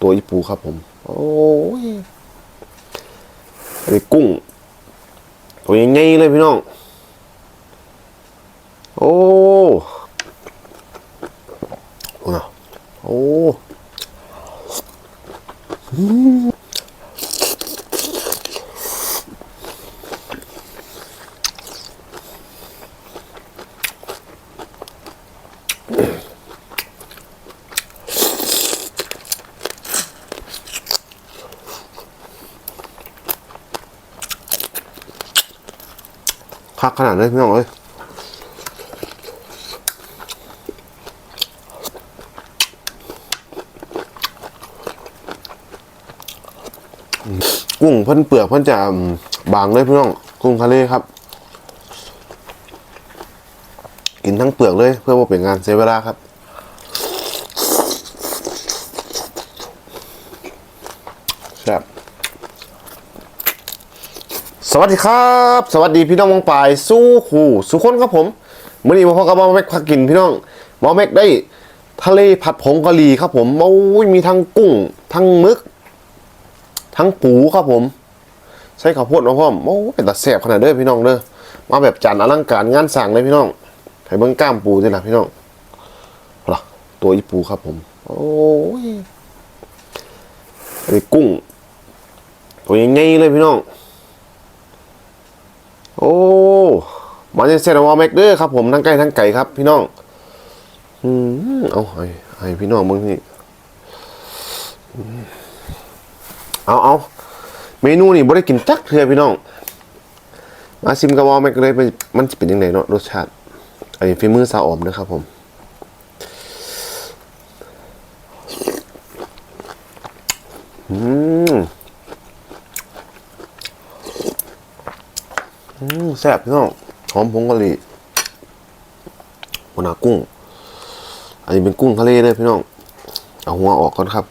ตัวอีปูครับผม โอ้ยอันนี้กุ้ง ตัวใหญ่ๆเลยพี่น้อง โอ้ คักขนาดนี้พี่น้องเอ้ยกุ้งเพิ่นเปลือกเพิ่นจะบางเลยพี่น้องกุ้งทะเลครับ กินทั้งเปลือกเลยเพื่อว่าเป็นงานเสียเวลาครับแซ่บ สวัสดีครับ สวัสดีพี่น้องมองปลายสู้ขู่สุขคนครับผมเมื่อนี้มาพบกับมอแม็กพักกินพี่น้องมอแม็กได้ทะเลผัดผงกะหรี่ครับผมโอ้ยมีทั้งกุ้ง ทั้งมึก ทั้งปูครับผมใส่ข้าวโพดมาพร้อมโอ้เป็นตาแสบขนาดเด้อพี่น้องเด้อมาแบบจานอลังการงานสั่งเลยพี่น้องให้เบิ่งกล้ามปูด้วยนะพี่น้องเอตัวอีปูครับผม โอ้ยอันนี้กุ้งตัวใหญ่ๆเลยพี่น้อง โอ้มาจะเซนวอลแม็กเดอร์ครับผมทั้งไก่ทั้งไก่ครับ พี่น้อง อืมเอาให้ให้พี่น้องมึงนี่เอาเอาเมนูนี่บ่ได้กินจักเทือพี่น้อง มาซิมกับวอลแม็กเลยมันจะเป็นยังไงเนาะรสชาติอันนี้ฝีมือสาวออมนะครับผมอืม อืม แซ่บพี่น้องหอมผงกะหรี่หัวหน้ากุ้ง อันนี้เป็นกุ้งทะเลเลยพี่น้อง เอาหัวออกก่อนครับ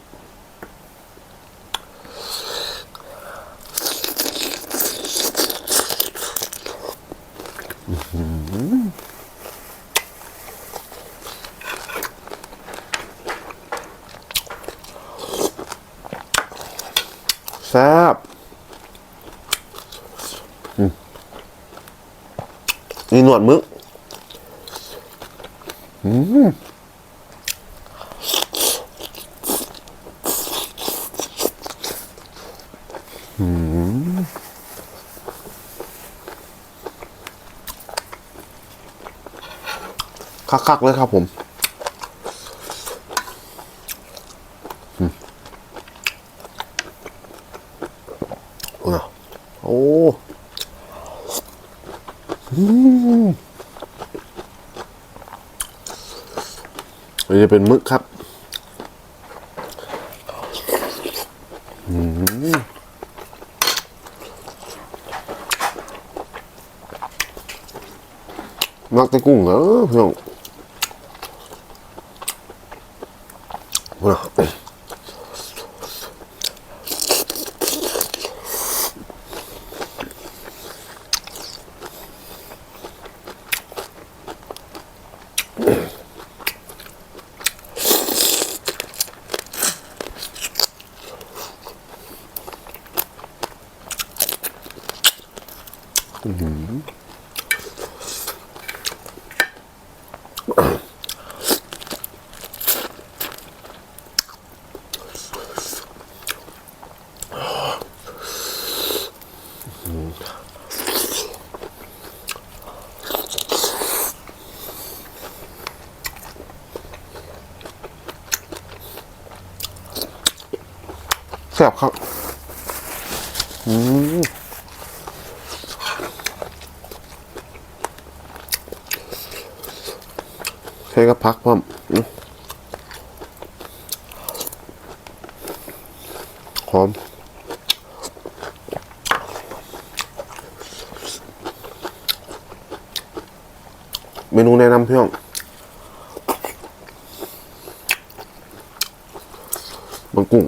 นี่หนวดมึกอืมอืมคักๆเลยครับผม โอ้โอ้อืมอันนี้ จะเป็นมึกครับมักแต่กุ้งเหรอพี่น้องโอ้โห แซ่บครับ อืม ช้กับพักพร้อมหอมเมนูแนะนำเพื่อนมันกุ้ง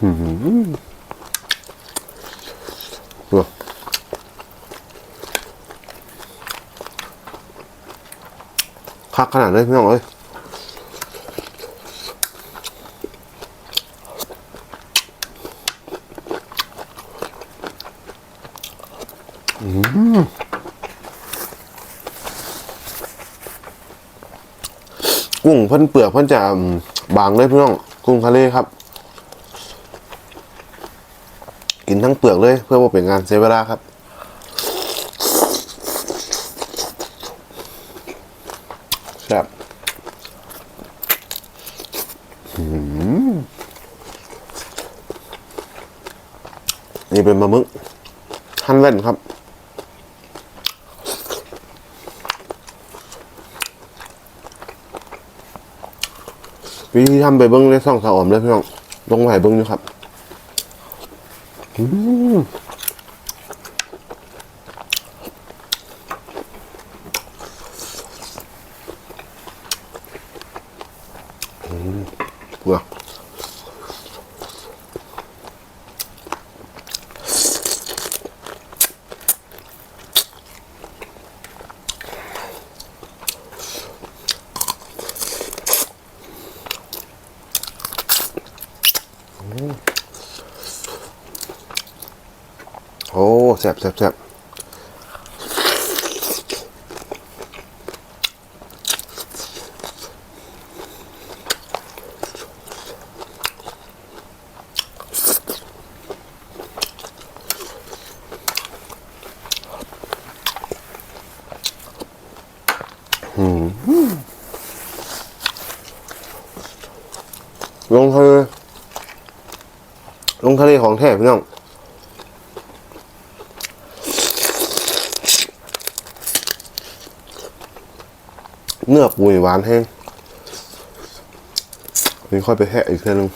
ดูคักขนาดนี้พี่น้องเอ้ยกุ้งเพิ่นเปลือกเพิ่นจะบางเลยพี่น้องกุ้งทะเลครับ กินทั้งเปลือกเลย เพื่อว่าเป็นงานเสียเวลาครับแซ่บอืมนี่เป็นมะมึกหั่นแว่นครับวิธีทำไปเบิ้งในซ่องสาวออมเลยพี่น้องลงไปเบิ้งอยู่ครับ อืมอืม โอ้แซ่บแซ่บแซ่บลงทะเลลงทะเลของแท้พี่น้อง นื้อปุยหวานแห้งนี่ค่อยไปแหะอีกทีนึง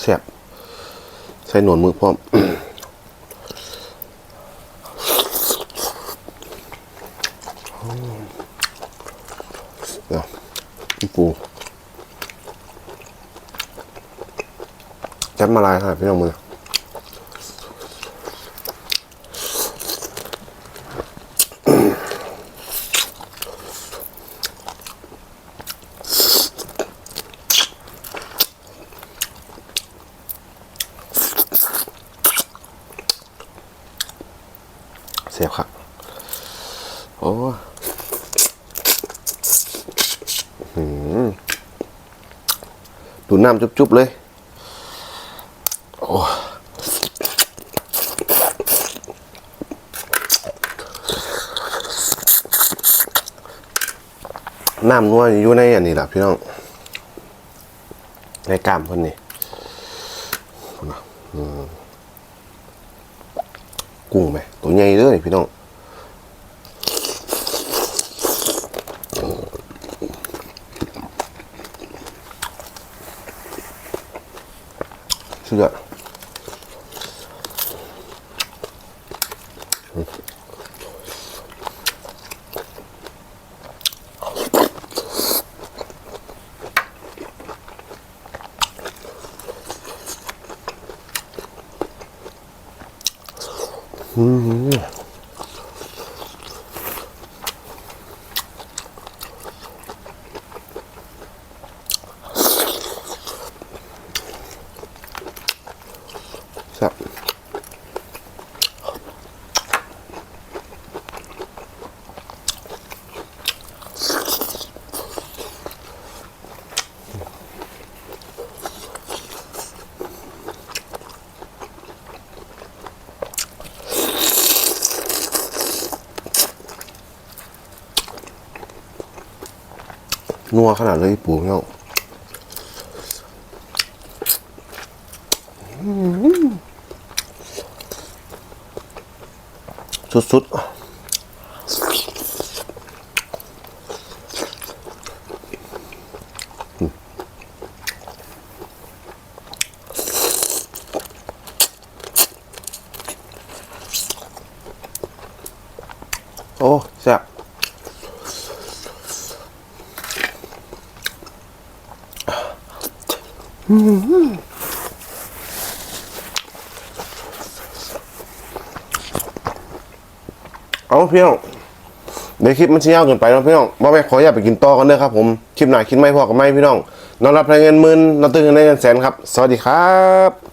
แซ่บใส่หนวดมือพร้อมเดี๋ยวพี่ปู จัดมาลายครับพี่น้องมือเสียบครับ โอ้หืมดูน้ำจุ๊บๆเลย น้ำนัวอยู่ในอันนี้แหละพี่น้อง ในกล้ามคนนี่พุ่นนะกุ้งไหมตัวใหญ่เลยพี่น้อง แนัวขนาดเลยปูพี่น้องสุดๆซ่บ เอาพี่น้องเดี๋ยวคลิปมันเชี่ยวเกินไปนะพี่น้องว่าไปขออย่าไปกินต่อกันเด้อครับผม คลิปหนาคิดไม่พอกับไม่พี่น้องนอนรับรายเงินหมื่นนอนตื่นเงินเงินแสนครับ สวัสดีครับ